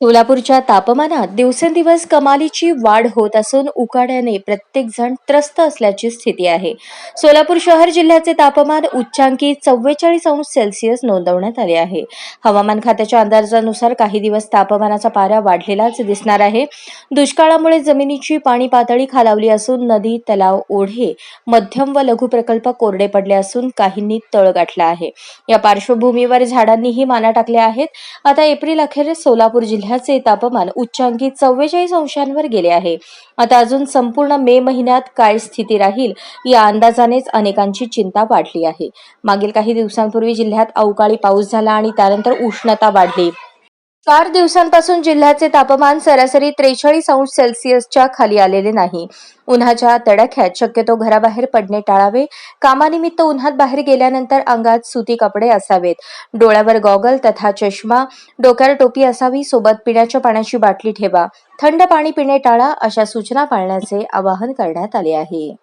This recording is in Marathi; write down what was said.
सोलापूरच्या तापमानात दिवसेंदिवस कमालीची वाढ होत असून उकाड्याने प्रत्येक जण त्रस्त असल्याची स्थिती आहे. सोलापूर शहर जिल्ह्याचे तापमान उच्चांकी चव्वेचाळीस अंश सेल्सिअस नोंदवण्यात आले आहे. हवामान खात्याच्या अंदाजानुसार काही दिवस तापमानाचा पारा वाढलेलाच दिसणार आहे. दुष्काळामुळे जमिनीची पाणी पातळी खालावली असून नदी तलाव ओढे मध्यम व लघु प्रकल्प कोरडे पडले असून काहींनी तळ गाठला आहे. या पार्श्वभूमीवर झाडांनीही माना टाकल्या आहेत. आता एप्रिल अखेर सोलापूर सध्याचे तापमान उच्चांकी चव्वेचाळीस अंशांवर गेले आहे. आता अजून संपूर्ण मे महिन्यात काय स्थिती राहील या अंदाजानेच अनेकांची चिंता वाढली आहे. मागील काही दिवसांपूर्वी जिल्ह्यात अवकाळी पाऊस झाला आणि त्यानंतर उष्णता वाढली. चार दिवसांपासून जिल्ह्याचे तापमान सरासरी त्रेचाळीस अंश सेल्सिअसच्या खाली आलेले नाही. उन्हाच्या तडाख्यात शक्यतो घराबाहेर पडणे टाळावे. कामानिमित्त उन्हात बाहेर गेल्यानंतर अंगात सुती कपडे असावेत. डोळ्यावर गॉगल तथा चष्मा. डोक्यावर टोपी असावी. सोबत पिण्याच्या पाण्याची बाटली ठेवा. थंड पाणी पिणे टाळा अशा सूचना पाळण्याचे आवाहन करण्यात आले आहे.